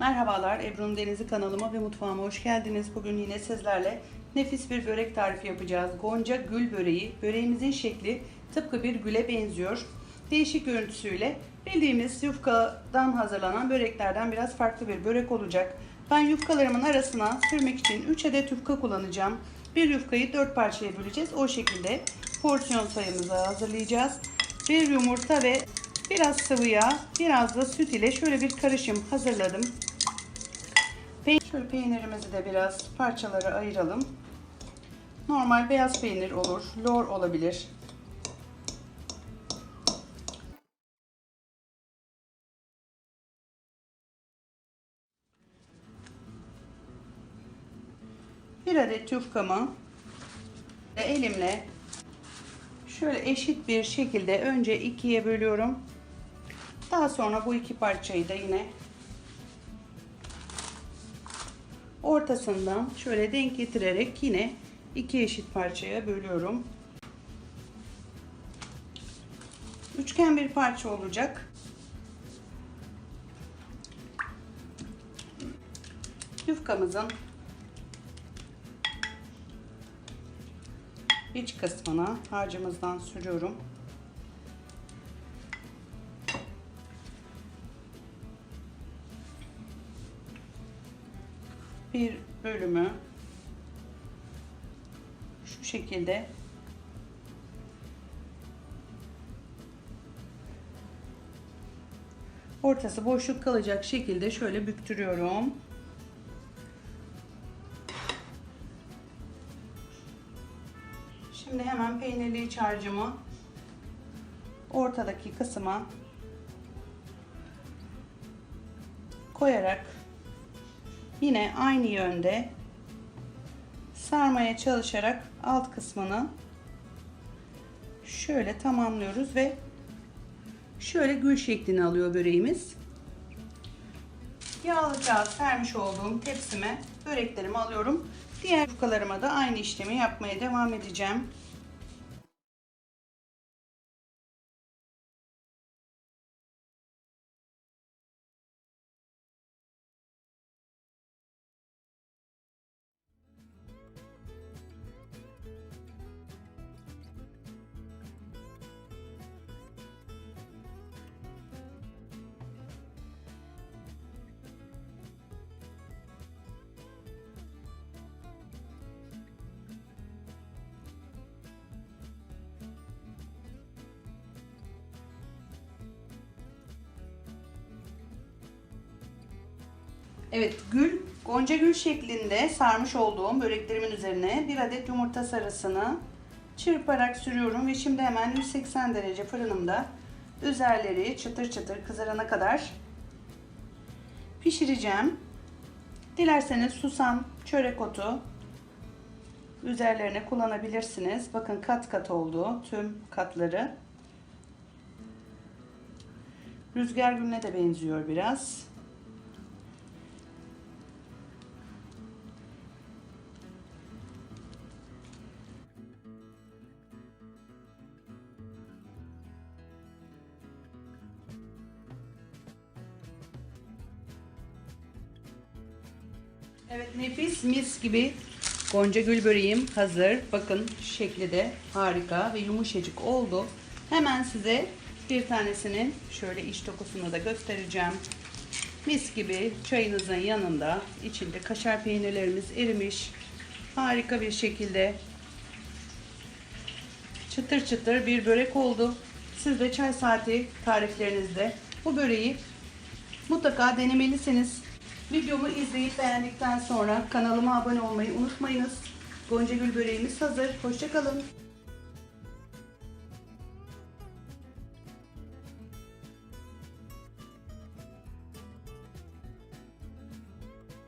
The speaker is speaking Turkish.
Merhabalar, Ebru'nun Denizi kanalıma ve mutfağıma hoş geldiniz. Bugün yine sizlerle nefis bir börek tarifi yapacağız. Gonca gül böreği. Böreğimizin şekli tıpkı bir güle benziyor. Değişik görüntüsüyle bildiğimiz yufkadan hazırlanan böreklerden biraz farklı bir börek olacak. Ben yufkalarımın arasına sürmek için 3 adet yufka kullanacağım. Bir yufkayı 4 parçaya böleceğiz. O şekilde porsiyon sayımızı hazırlayacağız. Bir yumurta ve biraz sıvı yağ, biraz da süt ile şöyle bir karışım hazırladım. Şöyle peynirimizi de biraz parçalara ayıralım. Normal beyaz peynir olur, lor olabilir. Bir adet yufkamı elimle şöyle eşit bir şekilde önce ikiye bölüyorum. Daha sonra bu iki parçayı da yine ortasından şöyle denk getirerek yine iki eşit parçaya bölüyorum. Üçgen bir parça olacak. Yufkamızın iç kısmına harcımızdan sürüyorum. Bir bölümü şu şekilde ortası boşluk kalacak şekilde şöyle büktürüyorum. Şimdi hemen peynirli iç harcımı ortadaki kısma koyarak yine aynı yönde sarmaya çalışarak alt kısmını şöyle tamamlıyoruz ve şöyle gül şeklini alıyor böreğimiz. Yağlı kağıt sermiş olduğum tepsime böreklerimi alıyorum. Diğer yufkalarıma da aynı işlemi yapmaya devam edeceğim. Evet gül, gonca gül şeklinde sarmış olduğum böreklerimin üzerine bir adet yumurta sarısını çırparak sürüyorum ve şimdi hemen 180 derece fırınımda üzerleri çıtır çıtır kızarana kadar pişireceğim. Dilerseniz susam, çörek otu üzerlerine kullanabilirsiniz. Bakın kat kat oldu tüm katları. Rüzgar gülüne de benziyor biraz. Evet nefis mis gibi gonca gül böreğim hazır. Bakın şekli de harika ve yumuşacık oldu. Hemen size bir tanesinin şöyle iç dokusunu da göstereceğim. Mis gibi çayınızın yanında içinde kaşar peynirlerimiz erimiş. Harika bir şekilde çıtır çıtır bir börek oldu. Siz de çay saati tariflerinizde bu böreği mutlaka denemelisiniz. Videomu izleyip beğendikten sonra kanalıma abone olmayı unutmayınız. Gonca Gül böreğimiz hazır. Hoşçakalın.